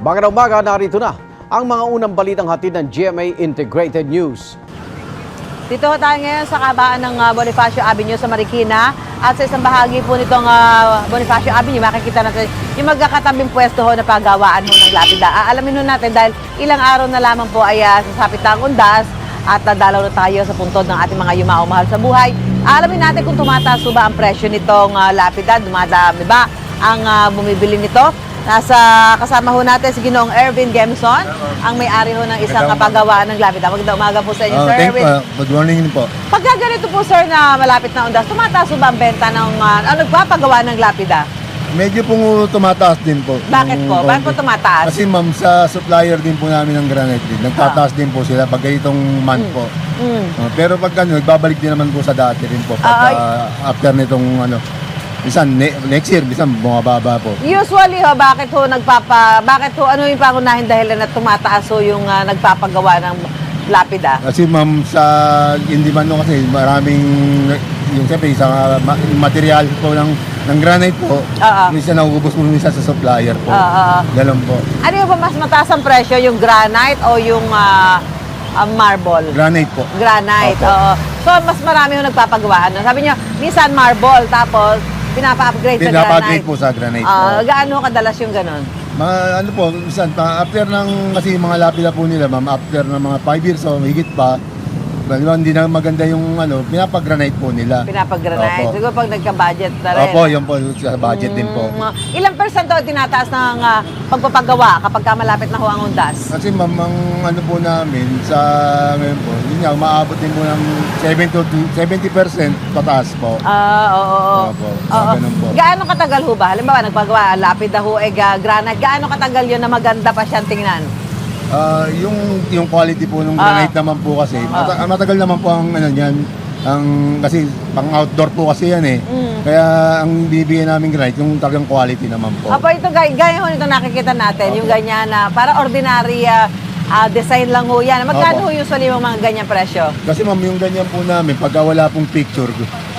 Magandang umaga, narito na ang mga unang balitang hatid ng GMA Integrated News. Dito tayo ngayon sa kabaan ng ah, Bonifacio Avenue sa Marikina at sa isang bahagi po nitong ah, Bonifacio Avenue makikita natin yung magkakatabing pwesto ho na pagawaan ho ng lapida. Aalamin ho natin dahil ilang araw na lamang po ay ah, sasapit ang undas at ah, dalaw na tayo sa puntod ng ating mga yumao mahal sa buhay. Alamin natin kung tumataas ba ang presyo nitong ah, lapida, dumadami ba ang ah, bumibili nito. Nasa kasama ho natin si Ginoong Ervin Gemson, ang may-ari ho ng isang Magandang pagawaan ng lapida. Magandang umaga po sa inyo, Oh, Sir Ervin. uh, good morning din po. Pagka ganito po sir na malapit na undas, tumataas po ba ang benta ng uh, ano, nagpapagawa ng lapida? Medyo pong tumataas din po. Bakit po? Bakit po tumataas? Kasi ma'am, sa supplier din po namin ng granite din, nagtataas din po sila pag ganitong month po. Mm. Uh, pero pag ano, nagbabalik din naman po sa dati rin po. Pag, Ay. uh, after nitong ano, bisan ne- next year, bisan bumababa po. Usually ho, bakit ho nagpapa, bakit ho, ano yung pangunahin dahilan na tumataas ho yung uh, nagpapagawa ng lapida? Kasi ma'am, sa hindi man no, kasi maraming yung siyempre sa ma- material po ng ng granite po, Oo. minsan nauubos po minsan sa supplier po. Oo. Ganun po. Ano yung mas mataas ang presyo, yung granite o yung ah, ah, marble? Granite po. Granite, Opo. oo. So, mas marami ho nagpapagawa. Ano? Sabi niyo, minsan marble, tapos pinapa-upgrade sa Pinapa-upgrade granite. po sa granite Ah, po. gaano kadalas yung ganun? Mga ano po, minsan, pa- after ng, kasi mga lapida po nila, ma'am, after ng mga 5 years o higit pa, di ba, hindi na maganda yung ano, pinapag-granite po nila. Pinapag-granite. Opo. Siguro pag nagka-budget na rin. Opo, yun po, sa budget din po. Mm, ilang percento ang tinataas ng ah, pagpapagawa kapag ka malapit na ho ang undas? Kasi ma'am, ang ano po namin, sa ngayon po, yun nga, maabot din po ng 70 to 70% pataas po. Ah, oo, oo. Opo, Oo. ganun po. Gaano katagal ho ba? Halimbawa, nagpagawa, lapid na ho, eh, ga- granite. Gaano katagal yun na maganda pa siyang tingnan? Ah, yung yung quality po ng Ah. granite naman po kasi, Ah. mata- matagal naman po ang ano niyan, ang kasi pang outdoor po kasi yan eh. Mm. Kaya ang bibigyan namin granite yung talagang quality naman po. Apo, ito, gaya, gaya ho nito nakikita natin, yung ganyan na, para ordinary ah, ah, design lang ho yan. Magkano ho Opo. usually yung mga ganyan presyo? Kasi ma'am, yung ganyan po namin, pagka wala pong picture,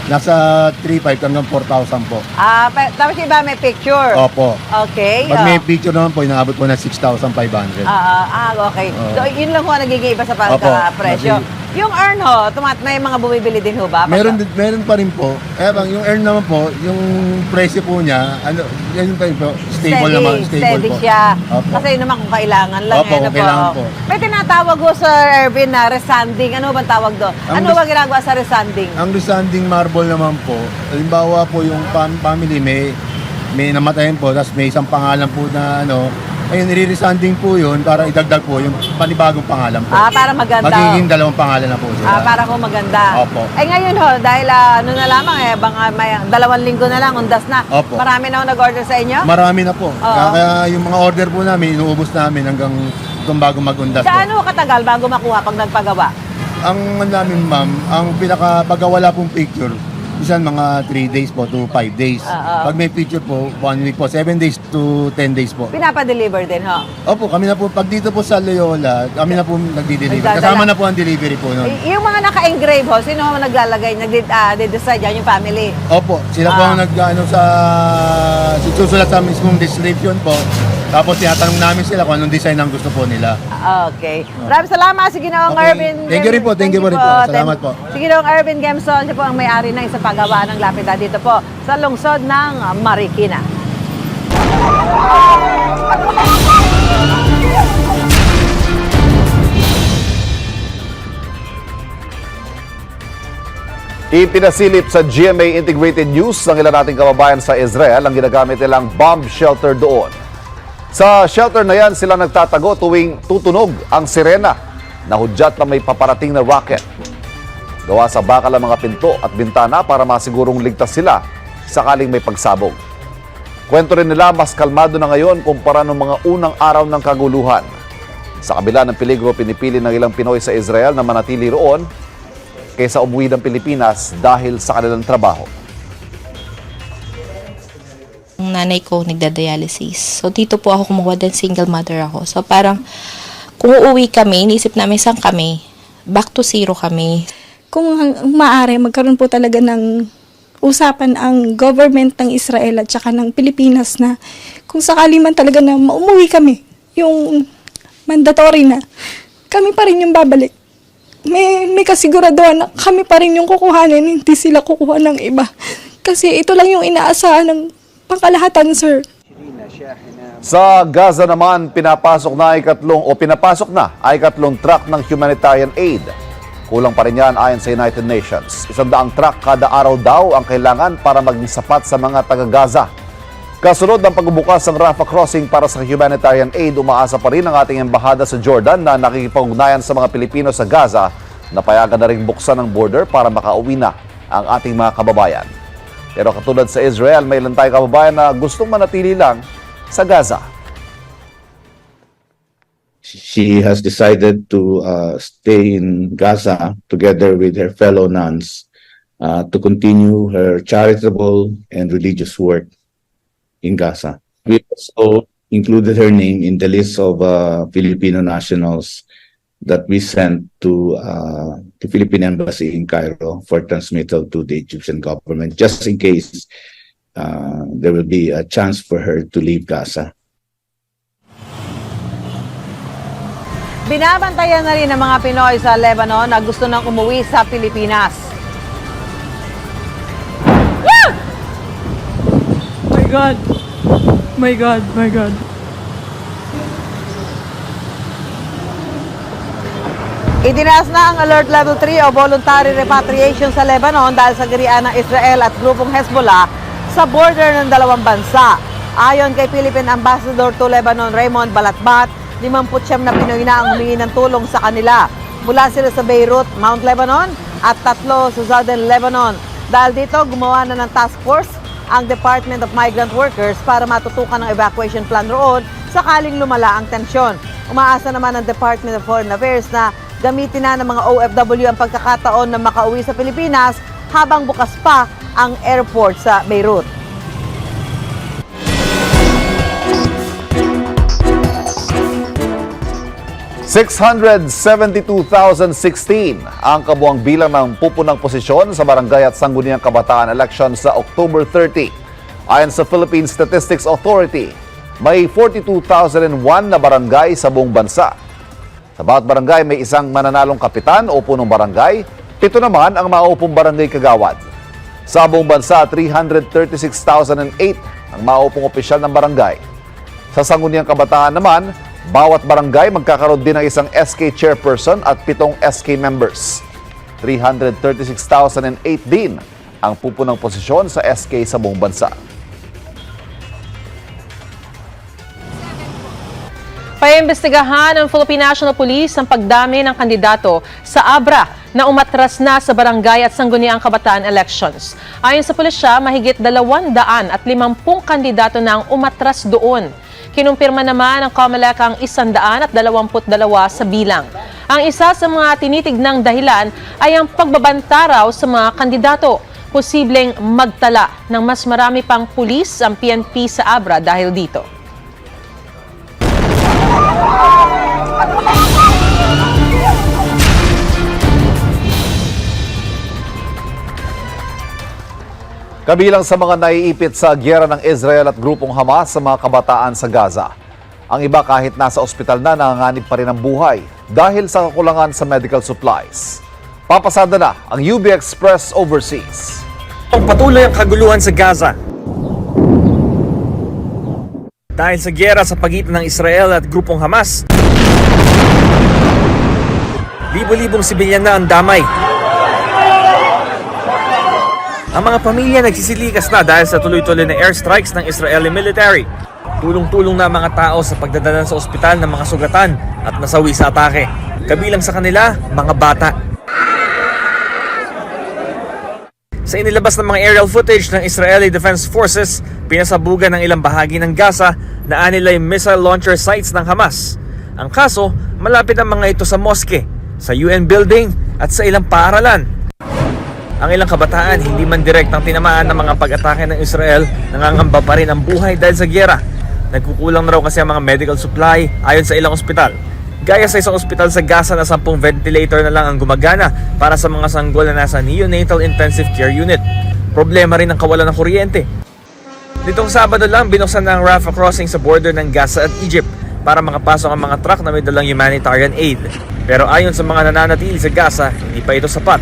nasa 3.5 hanggang 4,000 po. Ah, pa- tapos iba may picture. Opo. Okay. Pag may oh. picture naman po, inaabot po na 6,500. Ah, ah, ah, okay. So, yun lang ho ang nagiging iba sa Opo. pagka-presyo. Naging- Yung earn ho, tumat may mga bumibili din ho ba? Pagka- Meron, din- meron pa rin po. Eh bang, yung earn naman po, yung presyo po niya, ano, yan pa rin po, stable steady, naman, stable steady po. siya. Opo. Kasi yun naman kung kailangan lang. Opo, eh, ano kung kailangan po. May tinatawag ho Sir Ervin na resanding. Ano bang tawag doon? Ang Ano res- ba ginagawa sa resanding? Ang resanding marble naman po, halimbawa po yung fam- family may may namatayan po, tapos may isang pangalan po na ano, ayun, nire-resanding po yun para idagdag po yung panibagong pangalan po. Ah, para maganda. Magiging dalawang pangalan na po Ah, sila. para ko maganda. Opo. Eh ngayon ho, dahil ah, ano na lamang eh, bang ah, may dalawang linggo na lang, undas na. Opo. Marami na ho nag-order sa inyo? Marami na po. Kaya, kaya yung mga order po namin, inuubos namin hanggang itong bago mag-undas po. Gaano ho katagal bago makuha pag nagpagawa? Ang namin ma'am, ang pinaka pagka wala pong picture, minsan mga 3 days po to 5 days. Oo. Pag may picture po, 1 week po, 7 days to 10 days po. Pinapa-deliver din ho? Opo, kami na po, pag dito po sa Loyola, kami na po nagdi-deliver. Nagdadala. Kasama na po ang delivery po nun. Y- yung mga naka-engrave ho, sino ho naglalagay, nag-decide yan, yung family? Opo, sila po Ah. ang nag, ano, sa, susulat sa mismong description po. Tapos tinatanong namin sila kung anong design ang gusto po nila. Ah, Okay. Maraming salamat si Ginoong Okay. Irvin. Thank you rin po, thank you po rin po. Salamat po. Si Ginoong Irvin Gemson, siya po ang may-ari ng isang paggawa ng lapida dito po sa lungsod ng Marikina. Ipinasilip sa GMA Integrated News ng ilan nating kababayan sa Israel ang ginagamit nilang bomb shelter doon. Sa shelter na yan, sila nagtatago tuwing tutunog ang sirena na hudyat na may paparating na rocket. Gawa sa bakal ang mga pinto at bintana para masigurong ligtas sila sakaling may pagsabog. Kwento rin nila mas kalmado na ngayon kumpara ng mga unang araw ng kaguluhan. Sa kabila ng peligro, pinipili ng ilang Pinoy sa Israel na manatili roon kaysa umuwi ng Pilipinas dahil sa kanilang trabaho. Nanay ko nagda-dialysis. So, dito po ako kumuha din, single mother ako. So, parang, kung uuwi kami, inisip namin saan kami, back to zero kami. kung maaari, magkaroon po talaga ng usapan ang government ng Israel at saka ng Pilipinas na kung sakali man talaga na maumuwi kami yung mandatory na kami pa rin yung babalik. May, may kasiguraduhan na kami pa rin yung kukuhanin, hindi sila kukuha ng iba. Kasi ito lang yung inaasahan ng pangkalahatan, sir. Sa Gaza naman, pinapasok na ay katlong o pinapasok na ay katlong truck ng humanitarian aid. Kulang pa rin yan ayon sa United Nations. Isang daang truck kada araw daw ang kailangan para maging sapat sa mga taga-Gaza. Kasunod ng pagbubukas ng Rafah Crossing para sa humanitarian aid, umaasa pa rin ang ating embahada sa Jordan na nakikipag-ugnayan sa mga Pilipino sa Gaza na payagan na rin buksan ang border para makauwi na ang ating mga kababayan. Pero katulad sa Israel, may ilan tayong kababayan na gustong manatili lang sa Gaza. she has decided to uh, stay in Gaza together with her fellow nuns uh, to continue her charitable and religious work in Gaza. We also included her name in the list of uh, Filipino nationals that we sent to uh, the Philippine Embassy in Cairo for transmittal to the Egyptian government, just in case uh, there will be a chance for her to leave Gaza. Binabantayan na rin ng mga Pinoy sa Lebanon na gusto nang umuwi sa Pilipinas. My God. My God, my God. Itinaas na ang Alert Level 3 o Voluntary Repatriation sa Lebanon dahil sa girian ng Israel at grupong Hezbollah sa border ng dalawang bansa. Ayon kay Philippine Ambassador to Lebanon Raymond Balatbat, 59 na Pinoy na ang humingi ng tulong sa kanila. Mula sila sa Beirut, Mount Lebanon at tatlo sa Southern Lebanon. Dahil dito, gumawa na ng task force ang Department of Migrant Workers para matutukan ang evacuation plan roon sakaling lumala ang tensyon. Umaasa naman ang Department of Foreign Affairs na gamitin na ng mga OFW ang pagkakataon na makauwi sa Pilipinas habang bukas pa ang airport sa Beirut. $672,016 ang kabuang bilang ng pupunang posisyon sa barangay at sangguniang kabataan election sa October 30. Ayon sa Philippine Statistics Authority, may 42,001 na barangay sa buong bansa. Sa bawat barangay may isang mananalong kapitan o punong barangay, pito naman ang maupong barangay kagawad. Sa buong bansa, 336,008 ang maupong opisyal ng barangay. Sa sangguniang kabataan naman, bawat barangay magkakaroon din ng isang SK chairperson at pitong SK members. 336,008 din ang pupunang posisyon sa SK sa buong bansa. Paimbestigahan ng Philippine National Police ang pagdami ng kandidato sa Abra na umatras na sa barangay at sangguniang kabataan elections. Ayon sa pulisya, mahigit 200 at 50 kandidato na ang umatras doon. Kinumpirma naman ng COMELEC ang 122 sa bilang. Ang isa sa mga tinitignang dahilan ay ang pagbabantaraw sa mga kandidato. Posibleng magtala ng mas marami pang pulis ang PNP sa Abra dahil dito. Kabilang sa mga naiipit sa gyera ng Israel at grupong Hamas sa mga kabataan sa Gaza. Ang iba kahit nasa ospital na nanganganib pa rin ang buhay dahil sa kakulangan sa medical supplies. Papasada na ang UB Express Overseas. Patuloy ang kaguluhan sa Gaza. Dahil sa gyera sa pagitan ng Israel at grupong Hamas, libo-libong sibilyan na ang damay. Ang mga pamilya nagsisilikas na dahil sa tuloy-tuloy na airstrikes ng Israeli military. Tulong-tulong na mga tao sa pagdadala sa ospital ng mga sugatan at nasawi sa atake. Kabilang sa kanila, mga bata. Sa inilabas ng mga aerial footage ng Israeli Defense Forces, pinasabugan ng ilang bahagi ng Gaza na anilay missile launcher sites ng Hamas. Ang kaso, malapit ang mga ito sa moske, sa UN building at sa ilang paaralan. Ang ilang kabataan hindi man direktang tinamaan ng mga pag-atake ng Israel, nangangamba pa rin ang buhay dahil sa gyera. Nagkukulang na raw kasi ang mga medical supply ayon sa ilang ospital. Gaya sa isang ospital sa Gaza na 10 ventilator na lang ang gumagana para sa mga sanggol na nasa neonatal intensive care unit. Problema rin ang kawalan ng kuryente. Nitong Sabado lang binuksan ang Rafah crossing sa border ng Gaza at Egypt para makapasok ang mga truck na may dalang humanitarian aid. Pero ayon sa mga nananatili sa Gaza, hindi pa ito sapat.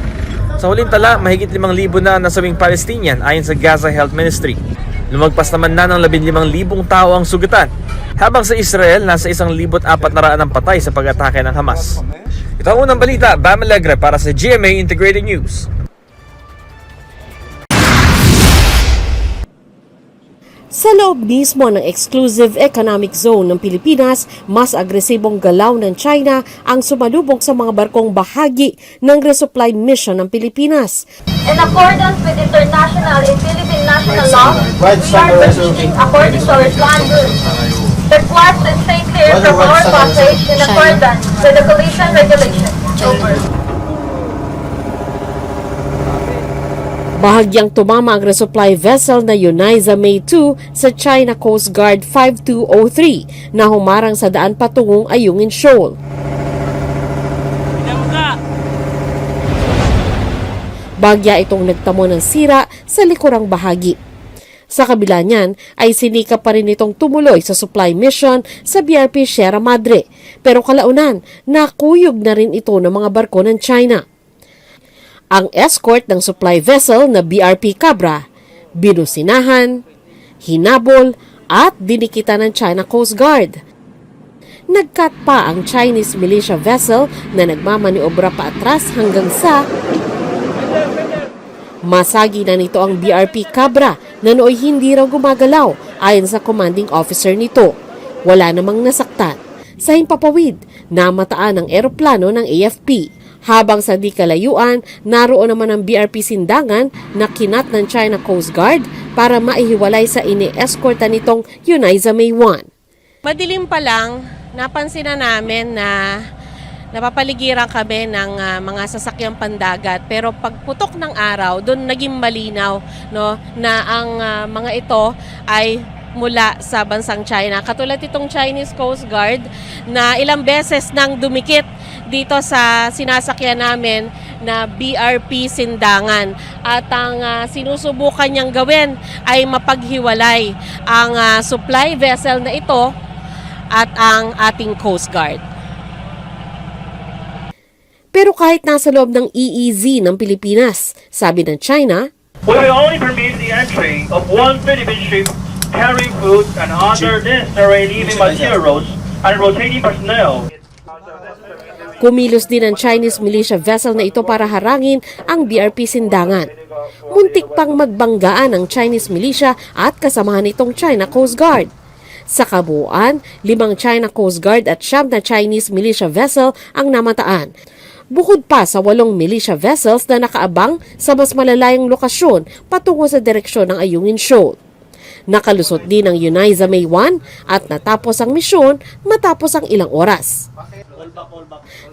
Sa huling tala, mahigit 5,000 na nasawing Palestinian ayon sa Gaza Health Ministry. Lumagpas naman na ng 15,000 tao ang sugatan, habang sa Israel, nasa 1,400 ang patay sa pag-atake ng Hamas. Ito ang unang balita, Bam Alegre para sa GMA Integrated News. Sa loob mismo ng exclusive economic zone ng Pilipinas, mas agresibong galaw ng China ang sumalubong sa mga barkong bahagi ng resupply mission ng Pilipinas. In accordance with international and Philippine national law, we are proceeding according to our plan flights and stay clear from our passage in accordance with the collision regulation. Over. Bahagyang tumama ang resupply vessel na Uniza May 2 sa China Coast Guard 5203 na humarang sa daan patungong Ayungin Shoal. Bagya itong nagtamo ng sira sa likurang bahagi. Sa kabila niyan ay sinikap pa rin itong tumuloy sa supply mission sa BRP Sierra Madre pero kalaunan nakuyog na rin ito ng mga barko ng China. Ang escort ng supply vessel na BRP Cabra, binusinahan, hinabol at dinikita ng China Coast Guard. Nagkat pa ang Chinese militia vessel na nagmamaniobra pa atras hanggang sa Masagi na nito ang BRP Cabra na nooy hindi raw gumagalaw ayon sa commanding officer nito. Wala namang nasaktan. Sa himpapawid, namataan ang eroplano ng AFP. Habang sa di kalayuan, naroon naman ang BRP Sindangan na kinat ng China Coast Guard para maihiwalay sa ini-escorta nitong Uniza May 1. Madilim pa lang, napansin na namin na napapaligiran kami ng ah, mga sasakyang pandagat pero pagputok ng araw doon naging malinaw no na ang ah, mga ito ay mula sa bansang China. Katulad itong Chinese Coast Guard na ilang beses nang dumikit dito sa sinasakyan namin na BRP Sindangan. At ang ah, sinusubukan niyang gawin ay mapaghiwalay ang ah, supply vessel na ito at ang ating Coast Guard. Pero kahit nasa loob ng EEZ ng Pilipinas, sabi ng China, We will only permit the entry of one Philippine ship carrying food and other necessary living materials and rotating personnel. Kumilos din ang Chinese militia vessel na ito para harangin ang BRP Sindangan. Muntik pang magbanggaan ang Chinese militia at kasamahan nitong China Coast Guard. Sa kabuuan, limang China Coast Guard at siyam na Chinese militia vessel ang namataan. Bukod pa sa walong militia vessels na nakaabang sa mas malalayang lokasyon patungo sa direksyon ng Ayungin Shoal. Nakalusot din ang Uniza May 1 at natapos ang misyon matapos ang ilang oras.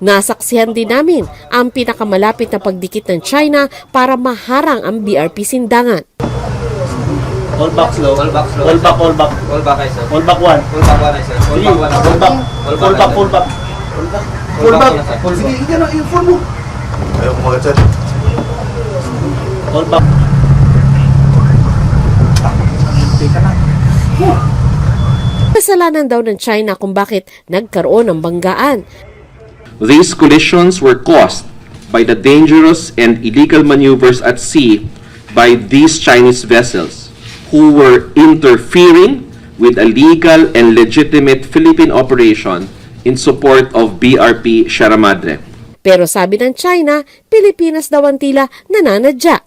Nasaksihan din namin ang pinakamalapit na pagdikit ng China para maharang ang BRP Sindangan. All back slow. All back slow. All back, all back. All back, sir. All back one. All back, one, sir. Three. All back. All back, all back. Full back. Sige, ikaw na, i-full mo. Ayaw ko mga chat. All back. Kasalanan daw ng China kung bakit nagkaroon ng banggaan. These collisions were caused by the dangerous and illegal maneuvers at sea by these Chinese vessels who were interfering with a legal and legitimate Philippine operation in support of BRP Sierra Madre. Pero sabi ng China, Pilipinas daw ang tila nananadya.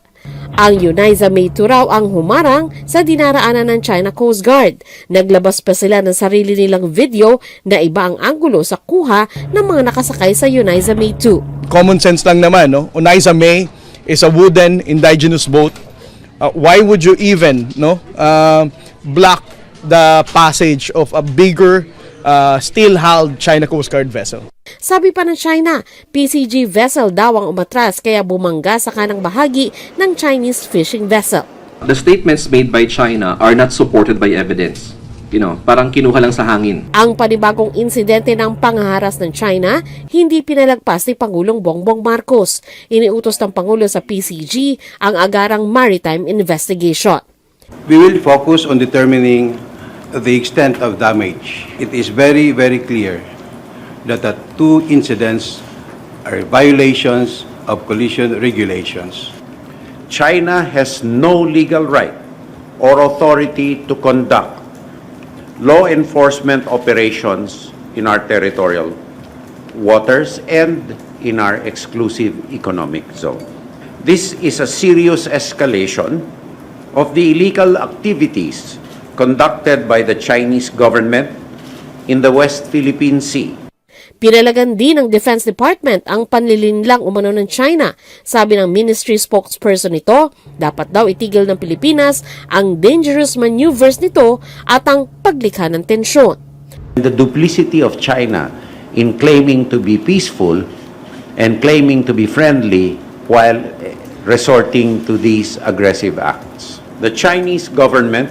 Ang Uniza May 2 raw ang humarang sa dinaraanan ng China Coast Guard. Naglabas pa sila ng sarili nilang video na iba ang anggulo sa kuha ng mga nakasakay sa Uniza May 2. common sense lang naman, no? Unaiza May is a wooden indigenous boat. Uh, why would you even, no, uh, block the passage of a bigger uh, steel-hulled China Coast Guard vessel? Sabi pa ng China, PCG vessel daw ang umatras kaya bumangga sa kanang bahagi ng Chinese fishing vessel. The statements made by China are not supported by evidence. You know, parang kinuha lang sa hangin. Ang panibagong insidente ng pangaharas ng China, hindi pinalagpas ni Pangulong Bongbong Marcos. Iniutos ng Pangulo sa PCG ang agarang maritime investigation. We will focus on determining the extent of damage, it is very, very clear that the two incidents are violations of collision regulations. China has no legal right or authority to conduct law enforcement operations in our territorial waters and in our exclusive economic zone. This is a serious escalation of the illegal activities conducted by the Chinese government in the West Philippine Sea. Pinalagan din ng Defense Department ang panlilinlang umano ng China. Sabi ng ministry spokesperson nito, dapat daw itigil ng Pilipinas ang dangerous maneuvers nito at ang paglikha ng tensyon. The duplicity of China in claiming to be peaceful and claiming to be friendly while eh, resorting to these aggressive acts. The Chinese government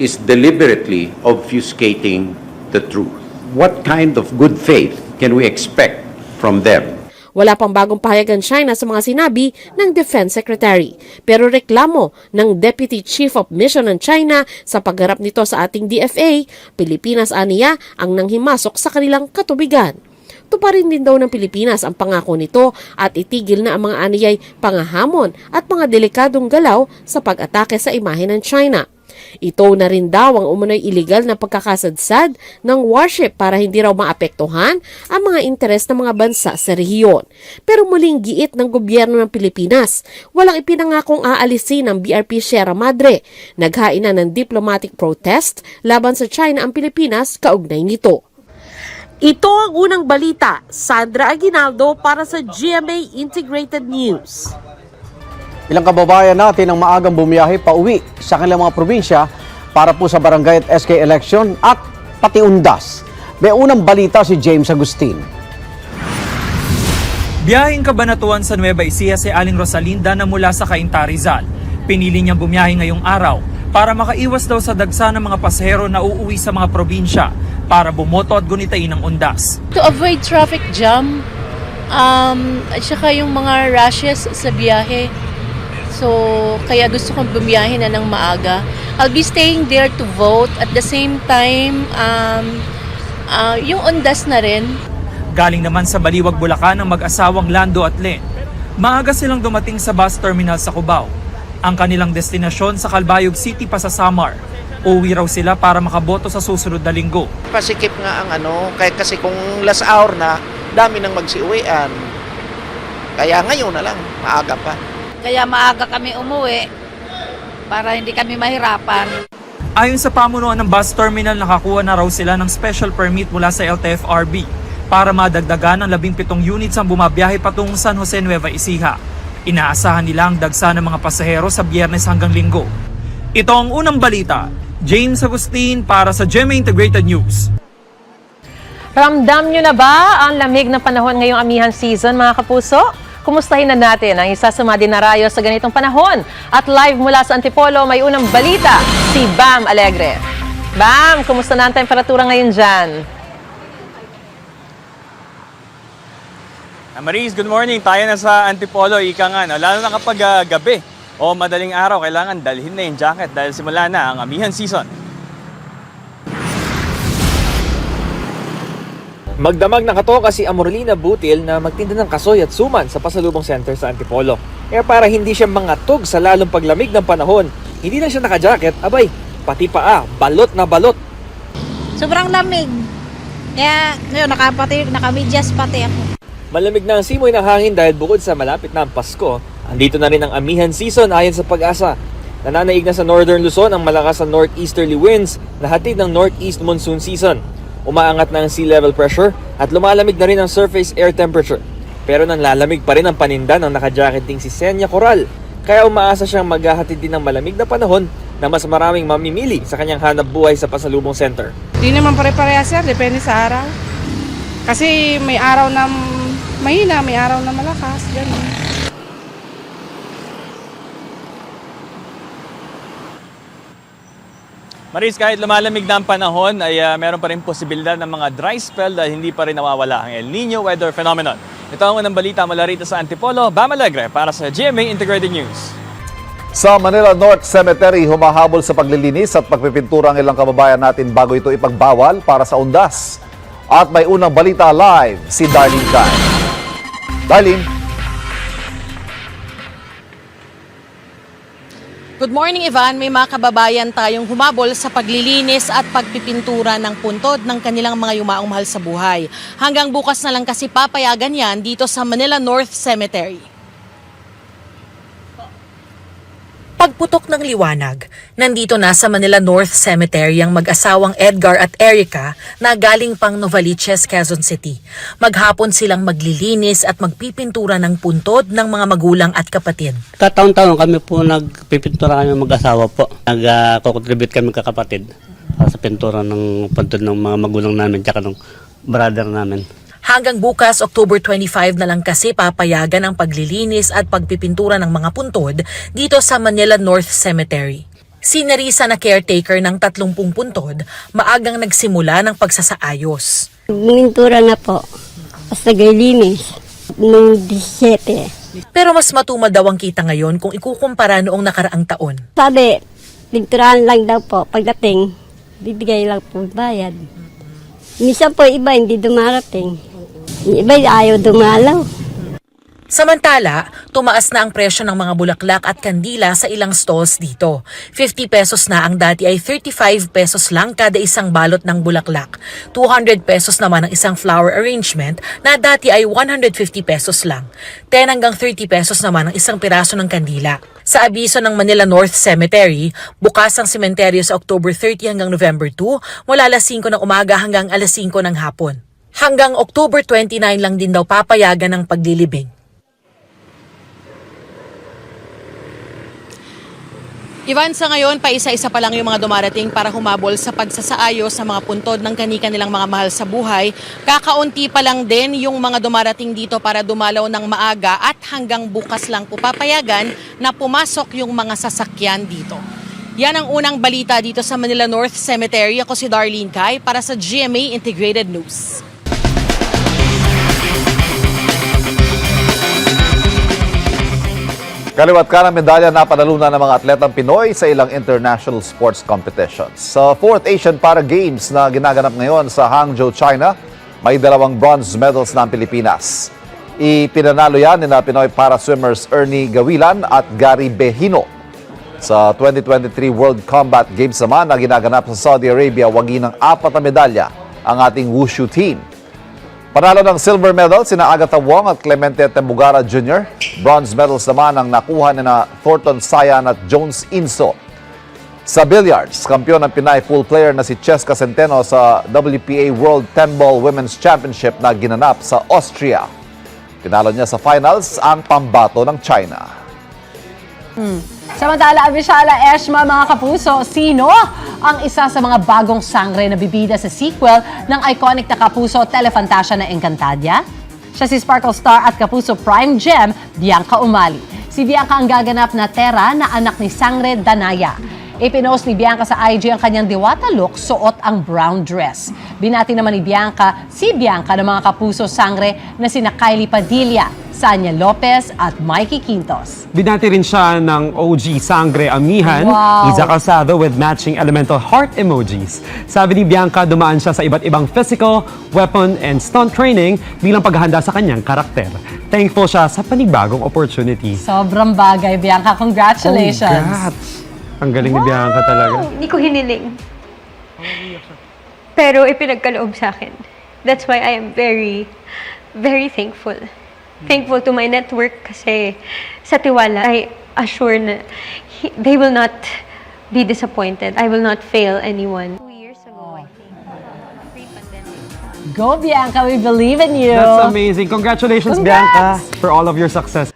is deliberately obfuscating the truth. What kind of good faith can we expect from them? Wala pang bagong pahayag ang China sa mga sinabi ng Defense Secretary. Pero reklamo ng Deputy Chief of Mission ng China sa pagharap nito sa ating DFA, Pilipinas aniya ang nanghimasok sa kanilang katubigan. Tuparin din daw ng Pilipinas ang pangako nito at itigil na ang mga aniyay pangahamon at mga delikadong galaw sa pag-atake sa imahe ng China. Ito na rin daw ang umunoy illegal na pagkakasadsad ng warship para hindi raw maapektuhan ang mga interes ng mga bansa sa rehiyon. Pero muling giit ng gobyerno ng Pilipinas, walang ipinangakong aalisin ng BRP Sierra Madre. Naghain na ng diplomatic protest laban sa China ang Pilipinas kaugnay nito. Ito ang unang balita, Sandra Aguinaldo para sa GMA Integrated News. Ilang kababayan natin ang maagang bumiyahe pa uwi sa kanilang mga probinsya para po sa barangay at SK election at pati undas. May unang balita si James Agustin. Biyahing kabanatuan sa Nueva Ecija si Aling Rosalinda na mula sa Cainta Rizal. Pinili niyang bumiyahe ngayong araw para makaiwas daw sa dagsa ng mga pasahero na uuwi sa mga probinsya para bumoto at gunitain ang undas. To avoid traffic jam, um, at saka yung mga rushes sa biyahe. So, kaya gusto kong bumiyahe na ng maaga. I'll be staying there to vote. At the same time, um, uh, yung undas na rin. Galing naman sa Baliwag, Bulacan ang mag-asawang Lando at Len. Maaga silang dumating sa bus terminal sa Cubao. Ang kanilang destinasyon sa Calbayog City pa sa Samar. Uwi raw sila para makaboto sa susunod na linggo. Pasikip nga ang ano, kaya kasi kung last hour na, dami nang magsiuwian. Kaya ngayon na lang, maaga pa. Kaya maaga kami umuwi para hindi kami mahirapan. Ayon sa pamunuan ng bus terminal, nakakuha na raw sila ng special permit mula sa LTFRB para madagdagan ng 17 units ang bumabiyahe patungong San Jose Nueva Ecija. Inaasahan nila ang dagsa ng mga pasahero sa biyernes hanggang linggo. Ito ang unang balita. James Agustin para sa GMA Integrated News. Ramdam nyo na ba ang lamig ng panahon ngayong amihan season mga kapuso? Kumustahin na natin ang isa sa mga dinarayo sa ganitong panahon. At live mula sa Antipolo, may unang balita, si Bam Alegre. Bam, kumusta na ang temperatura ngayon dyan? Ah, Maris, good morning. Tayo na sa Antipolo, ika nga. No? Lalo na kapag ah, gabi o madaling araw, kailangan dalhin na yung jacket dahil simula na ang amihan season. Magdamag na katoka si Amorlina Butil na magtinda ng kasoy at suman sa pasalubong center sa Antipolo. Kaya para hindi siya mangatog sa lalong paglamig ng panahon, hindi lang siya naka-jacket, abay, pati paa, balot na balot. Sobrang lamig. Kaya ngayon nakapati, nakamidyas pati ako. Malamig na ang simoy ng hangin dahil bukod sa malapit na ang Pasko, andito na rin ang amihan season ayon sa pag-asa. Nananaig na sa Northern Luzon ang malakas na northeasterly winds na hatid ng northeast monsoon season. Umaangat na ang sea level pressure at lumalamig na rin ang surface air temperature. Pero nanlalamig pa rin ang paninda ng naka-jacketing si Senya Coral. Kaya umaasa siyang maghahatid din ng malamig na panahon na mas maraming mamimili sa kanyang hanap buhay sa pasalubong center. Di naman pare-pareha sir, depende sa araw. Kasi may araw na mahina, may araw na malakas, ganun. Maris, kahit lumalamig na ang panahon, ay ah, meron pa rin posibilidad ng mga dry spell dahil hindi pa rin nawawala ang El Nino weather phenomenon. Ito ang unang balita mula rito sa Antipolo, Bam Alegre para sa GMA Integrated News. Sa Manila North Cemetery, humahabol sa paglilinis at pagpipintura ang ilang kababayan natin bago ito ipagbawal para sa undas. At may unang balita live, si Darlene Kai. Darlene, Good morning, Ivan. May mga kababayan tayong humabol sa paglilinis at pagpipintura ng puntod ng kanilang mga yumaong mahal sa buhay. Hanggang bukas na lang kasi papayagan yan dito sa Manila North Cemetery. Pagputok ng liwanag, nandito na sa Manila North Cemetery ang mag-asawang Edgar at Erica na galing pang Novaliches, Quezon City. Maghapon silang maglilinis at magpipintura ng puntod ng mga magulang at kapatid. Taon-taon kami po nagpipintura kami mag-asawa po. Nag-contribute kami kakapatid para sa pintura ng pantod ng mga magulang namin tsaka ng brother namin. Hanggang bukas, October 25 na lang kasi papayagan ang paglilinis at pagpipintura ng mga puntod dito sa Manila North Cemetery. Si Nerissa na caretaker ng 30 puntod, maagang nagsimula ng pagsasaayos. Mintura na po. Basta linis. Nung 17. Pero mas matumad daw ang kita ngayon kung ikukumpara noong nakaraang taon. Sabi, pinturahan lang daw po. Pagdating, bibigay lang po bayad. Minsan po iba hindi dumarating. Yung Iba ayaw dumalaw. Samantala, tumaas na ang presyo ng mga bulaklak at kandila sa ilang stalls dito. 50 pesos na ang dati ay 35 pesos lang kada isang balot ng bulaklak. 200 pesos naman ang isang flower arrangement na dati ay 150 pesos lang. 10 hanggang 30 pesos naman ang isang piraso ng kandila. Sa abiso ng Manila North Cemetery, bukas ang sementeryo sa October 30 hanggang November 2 mula alas 5 ng umaga hanggang alas 5 ng hapon. Hanggang October 29 lang din daw papayagan ng paglilibing. Ivan, sa ngayon, pa isa-isa pa lang yung mga dumarating para humabol sa pagsasaayos sa mga puntod ng kanika nilang mga mahal sa buhay. Kakaunti pa lang din yung mga dumarating dito para dumalaw ng maaga at hanggang bukas lang po papayagan na pumasok yung mga sasakyan dito. Yan ang unang balita dito sa Manila North Cemetery. Ako si Darlene Kai para sa GMA Integrated News. Kaliwat ka ng medalya na panalunan ng mga atletang Pinoy sa ilang international sports competitions. Sa 4th Asian Para Games na ginaganap ngayon sa Hangzhou, China, may dalawang bronze medals ng Pilipinas. Ipinanalo yan ni na Pinoy para swimmers Ernie Gawilan at Gary Behino. Sa 2023 World Combat Games naman na ginaganap sa Saudi Arabia, wagi ng apat na medalya ang ating wushu team. Panalo ng silver medal sina Agatha Wong at Clemente Tembugara Jr. Bronze medals naman ang nakuha ni na Thornton Sayan at Jones Inso. Sa billiards, kampiyon ng Pinay full player na si Cheska Centeno sa WPA World 10 Ball Women's Championship na ginanap sa Austria. Tinalo niya sa finals ang pambato ng China. Hmm. Samantala, Abishala Eshma, mga kapuso, sino ang isa sa mga bagong sangre na bibida sa sequel ng iconic na kapuso Telefantasia na Encantadia? Siya si Sparkle Star at kapuso Prime Gem, Bianca Umali. Si Bianca ang gaganap na Tera na anak ni Sangre Danaya. Ipinost ni Bianca sa IG ang kanyang diwata look, suot ang brown dress. Binati naman ni Bianca si Bianca ng mga kapuso sangre na sina Kylie Padilla, Sanya Lopez at Mikey Quintos. Binati rin siya ng OG Sangre Amihan, Wow. Iza Calzado with matching elemental heart emojis. Sabi ni Bianca, dumaan siya sa iba't ibang physical, weapon, and stunt training bilang paghahanda sa kanyang karakter. Thankful siya sa panibagong opportunity. Sobrang bagay, Bianca. Congratulations! Congrats! Ang galing ni Bianca talaga. Hindi ko hiniling. Pero ipinagkaloob sa akin. That's why I am very, very thankful. Thankful to my network kasi sa tiwala, I assure na he- they will not be disappointed. I will not fail anyone. Go, Bianca. We believe in you. That's amazing. Congratulations, Bianca, for all of your success.